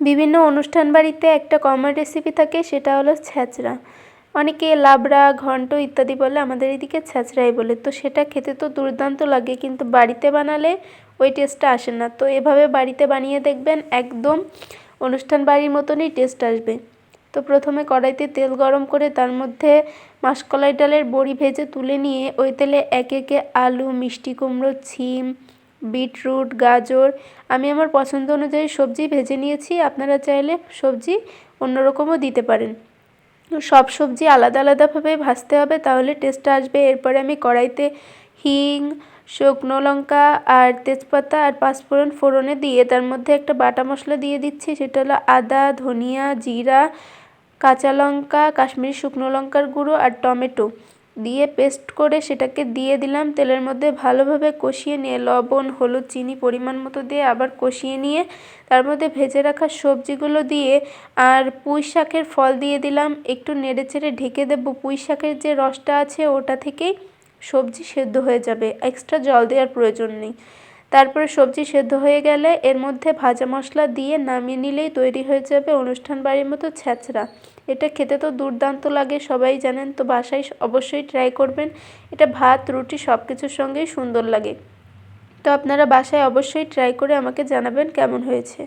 বিভিন্ন অনুষ্ঠান বাড়িতে একটা কমন রেসিপি থাকে, সেটা হলো ছ্যাঁচড়া অনেকে লাবড়া, ঘন্ট ইত্যাদি বলে আমাদের এদিকে ছ্যাঁচড়াই বলে। তো সেটা খেতে তো দুর্দান্ত লাগে, কিন্তু বাড়িতে বানালে ওই টেস্টটা আসে না। তো এভাবে বাড়িতে বানিয়ে দেখবেন, একদম অনুষ্ঠান বাড়ির মতনই টেস্ট আসবে। তো প্রথমে কড়াইতে তেল গরম করে তার মধ্যে মাসকলাই ডালের বড়ি ভেজে তুলে নিয়ে ওই তেলে একে একে আলু, মিষ্টি কুমড়ো, ছিম বিটরুট, গাজর। আমি আমার পছন্দ অনুযায়ী সবজি ভেজে নিয়েছি। আপনারা চাইলে সবজি অন্যরকমও দিতে পারেন। সব সবজি আলাদা আলাদাভাবে ভাজতে হবে, তাহলে টেস্টটা আসবে। এরপরে আমি কড়াইতে হিং, শুকনো লঙ্কা আর তেজপাতা আর পাঁচফোড়ন ফোড়নে দিয়ে তার মধ্যে একটা বাটা মশলা দিয়ে দিচ্ছি। সেটা হলো আদা, ধনিয়া, জিরা, কাঁচা লঙ্কা, কাশ্মীরি শুকনো লঙ্কার গুঁড়ো আর টমেটো। দিয়ে পেস্ট করে সেটাকে দিয়ে দিলাম। তেলের মধ্যে ভালোভাবে কষিয়ে নিয়ে লবণ, হলুদ, চিনি পরিমাণ মতো দিয়ে আবার কষিয়ে নিয়ে তার মধ্যে ভেজে রাখা সবজিগুলো দিয়ে আর পুঁই শাকের ফল দিয়ে দিলাম। একটু নেড়ে চেড়ে ঢেকে দেবো। পুঁই শাকের যে রসটা আছে ওটা থেকেই সবজি সেদ্ধ হয়ে যাবে। এক্সট্রা জল দেওয়ার প্রয়োজন নেই। তারপরে সবজি সেদ্ধ হয়ে গেলে এর মধ্যে ভাজা মশলা দিয়ে নামিয়ে নিলেই তৈরি হয়ে যাবে অনুষ্ঠান বাড়ির মতো ছ্যাঁচড়া এটা খেতে তো দুর্দান্ত লাগে, সবাই জানেন তো, বাসায় অবশ্যই ট্রাই করবেন। এটা ভাত, রুটি সব কিছুর সঙ্গেই সুন্দর লাগে। তো আপনারা বাসায় অবশ্যই ট্রাই করে আমাকে জানাবেন কেমন হয়েছে।